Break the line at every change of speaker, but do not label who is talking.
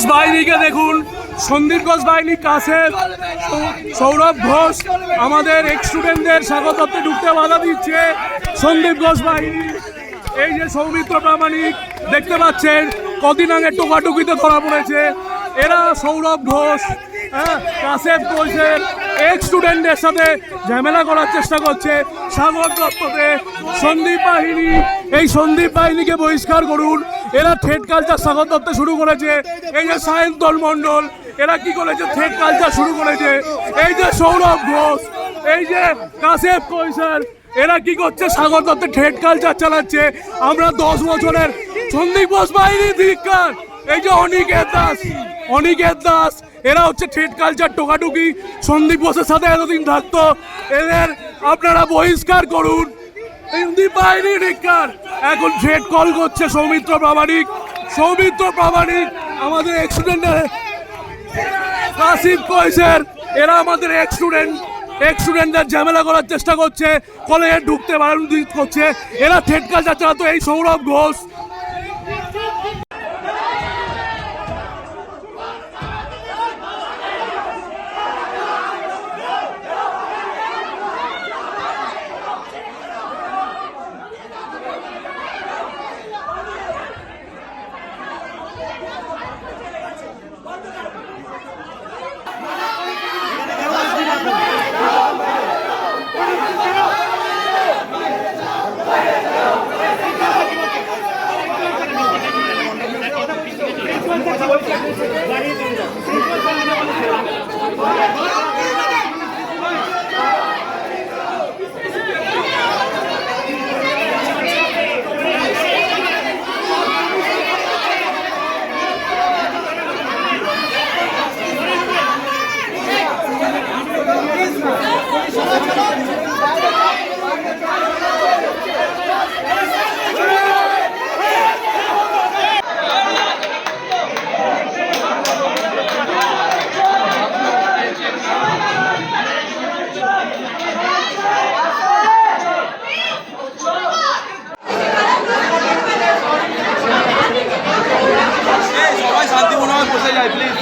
ঘোষ বাহিনীকে দেখুন। সন্দীপ ঘোষ বাহিনী কাছে। সৌরভ ঘোষ আমাদের এক্স স্টুডেন্টদের স্বাগতত্বে ঢুকতে বাধা দিচ্ছে। সন্দীপ ঘোষ বাহিনী, এই যে সৌমিত্র প্রামাণিক, দেখতে পাচ্ছেন, কদিন আগে টোকাটুকিতে ধরা পড়েছে। এরা সৌরভ ঘোষ হ্যাঁ কাসেফ ঘোষের এক্স স্টুডেন্টদের সাথে ঝামেলা করার চেষ্টা করছে সাগর দত্ততে সন্দীপ বাহিনী, এই সন্দীপ বাহিনীকে বহিষ্কার করুন। এরা থ্রেড কালচার সাগর দত্ত শুরু করেছে। এই যে সায়ন্তল মণ্ডল, এরা কি করেছে? থ্রেড কালচার শুরু করেছে। এই যে সৌরভ ঘোষ, এই যে কাসেফ কৈশার এরা কি করছে? সাগর দত্তে ট্রেড কালচার চালাচ্ছে। আমরা দশ বছরের সন্দীপ ঘোষ বাহিনী ধিক্কার। এই যে অনিকেত দাস অনিকেত দাস, এরা হচ্ছে ট্রেড কালচার টোকাটুকি সন্দীপ ঘোষের সাথে এতদিন থাকতো, এদের আপনারা বহিষ্কার করুন। সন্দীপ বাহিনী ধিক্কার। এখন ট্রেড কল করছে সৌমিত্র প্রামাণিক। সৌমিত্র প্রামাণিক আমাদের এক্সিডেন্টের কাসিফ কয়েসের এরা আমাদের এক স্টুডেন্ট এক্স স্টুডেন্টদের ঝামেলা করার চেষ্টা করছে কলেজে ঢুকতে বারণ করছে। এরা থ্রেড কালচার চালাতো এই সৌরভ ঘোষ
সবাই মনোভাবে বসে যায় প্লিজ